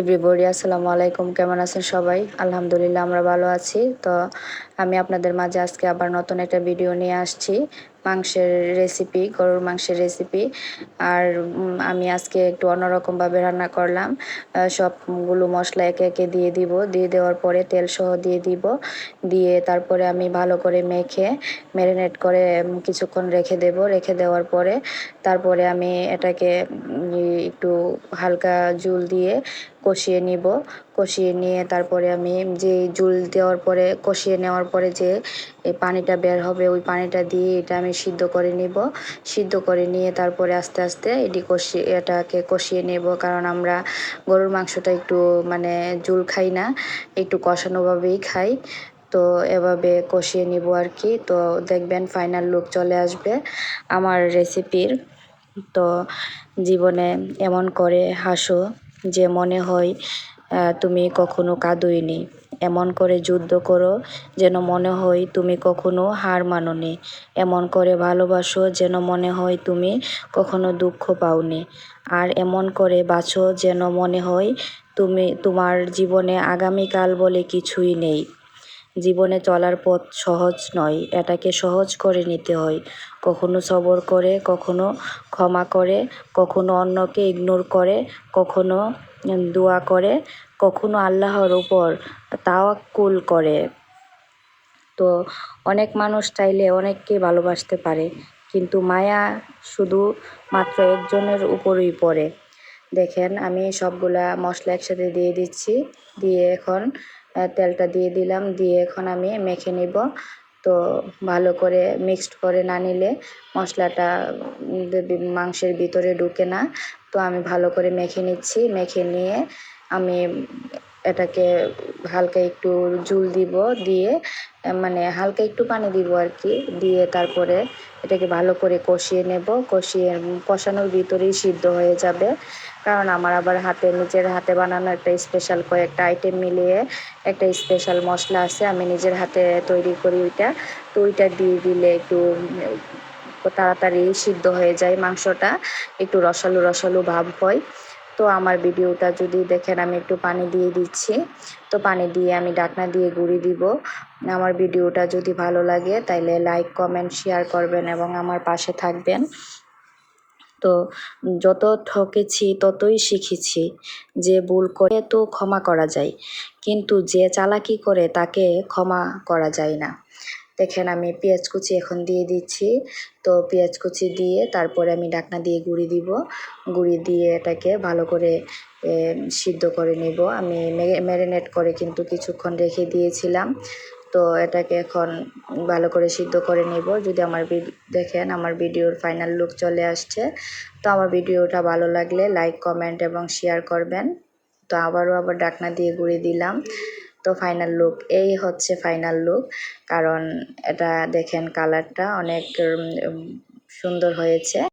Everybody আসসালামু আলাইকুম। কেমন আছেন সবাই? আলহামদুলিল্লাহ, আমরা ভালো আছি। তো আমি আপনাদের মাঝে আজকে আবার নতুন একটা ভিডিও নিয়ে আসছি, মাংসের রেসিপি গরুর মাংসের রেসিপি আর আমি আজকে একটু অন্যরকমভাবে রান্না করলাম। সবগুলো মশলা একে একে দিয়ে দিব। দিয়ে দেওয়ার পরে তেল সহ দিয়ে দিব। দিয়ে তারপরে আমি ভালো করে মেখে ম্যারিনেট করে কিছুক্ষণ রেখে দেব। রেখে দেওয়ার পরে তারপরে আমি এটাকে একটু হালকা জুল দিয়ে কষিয়ে নিব। কষিয়ে নিয়ে তারপরে আমি যে জুল দেওয়ার পরে, কষিয়ে নেওয়ার পরে যে পানিটা বের হবে, ওই পানিটা দিয়ে এটা আমি সিদ্ধ করে নিব। সিদ্ধ করে নিয়ে তারপরে আস্তে আস্তে এটি কষিয়ে এটাকে কষিয়ে নেব। কারণ আমরা গরুর মাংসটা একটু মানে জুল খাই না, একটু কষানোভাবেই খাই। তো এভাবে কষিয়ে নিব আর কি। তো দেখবেন ফাইনাল লুক চলে আসবে আমার রেসিপির তো জীবনে এমন করে হাসো যে মনে হয় তুমি কখনো কাঁদোইনি। এমন করে যুদ্ধ করো যেন মনে হয়, তুমি কখনো হার মানোনি। এমন করে ভালোবাসো যেন মনে হয়, তুমি কখনো দুঃখ পাওনি। আর এমন করে বাঁচো যেন মনে হয়, তুমি, তোমার জীবনে আগামীকাল বলে কিছুই নেই। জীবনে চলার পথ সহজ নয়, এটাকে সহজ করে নিতে হয়। কখনো সবর করে, কখনো ক্ষমা করে, কখনো অন্যকে ইগনোর করে, কখনো দোয়া করে, কখনো আল্লাহর উপর তাওয়াক্কুল করে। তো অনেক মানুষ চাইলে অনেককে ভালোবাসতে পারে, কিন্তু মায়া শুধু মাত্র একজনের উপরই পড়ে। দেখেন, আমি সবগুলা মশলা একসাথে দিয়ে দিচ্ছি, দিয়ে এখন তেলটা দিয়ে দিলাম। দিয়ে এখন আমি মেখে নিব। তো ভালো করে মিক্সড করে না নিলে মশলাটা মাংসের ভিতরে ঢুকে না। তো আমি ভালো করে মেখে নিচ্ছি। মেখে নিয়ে আমি এটাকে হালকা একটু জুল দিব দিয়ে মানে হালকা একটু পানি দিব আর কি। দিয়ে তারপরে এটাকে ভালো করে কষিয়ে নেব। কষিয়ে কষানোর ভিতরেই সিদ্ধ হয়ে যাবে। কারণ আমার আবার হাতে, নিজের হাতে বানানো একটা স্পেশাল কয়েকটা আইটেম মিলিয়ে একটা স্পেশাল মশলা আছে, আমি নিজের হাতে তৈরি করি ওইটা। তো ওইটা দিয়ে দিলে একটু তাড়াতাড়ি সিদ্ধ হয়ে যায় মাংসটা, একটু রসালো রসালো ভাব হয়। তো আমার ভিডিওটা যদি দেখেন, আমি একটু পানি দিয়ে দিচ্ছি। তো পানি দিয়ে আমি ডাকনা দিয়ে গুঁড়ি দিব। আমার ভিডিওটা যদি ভালো লাগে, তাইলে লাইক কমেন্ট শেয়ার করবেন এবং আমার পাশে থাকবেন। তো যত ঠকেছি, ততই শিখেছি যে ভুল করে তো ক্ষমা করা যায়। কিন্তু যে চালাকি করে তাকে ক্ষমা করা যায় না। দেখেন, আমি পেঁয়াজ কুচি এখন দিয়ে দিচ্ছি। তো পেঁয়াজ কুচি দিয়ে তারপরে আমি ডাকনা দিয়ে গুঁড়ি দিব। গুঁড়ি দিয়ে এটাকে ভালো করে সিদ্ধ করে নেব। আমি ম্যারিনেট করে কিন্তু কিছুক্ষণ রেখে দিয়েছিলাম। তো এটাকে এখন ভালো করে সিদ্ধ করে নেব। যদি আমার দেখেন আমার ভিডিওর ফাইনাল লুক চলে আসছে, তো আমার ভিডিওটা ভালো লাগলে লাইক, কমেন্ট এবং শেয়ার করবেন। তো আবারও আবার ডাকনা দিয়ে গুঁড়ি দিলাম। তো ফাইনাল লুক, এই হচ্ছে ফাইনাল লুক। কারণ এটা দেখেন কালারটা অনেক সুন্দর হয়েছে।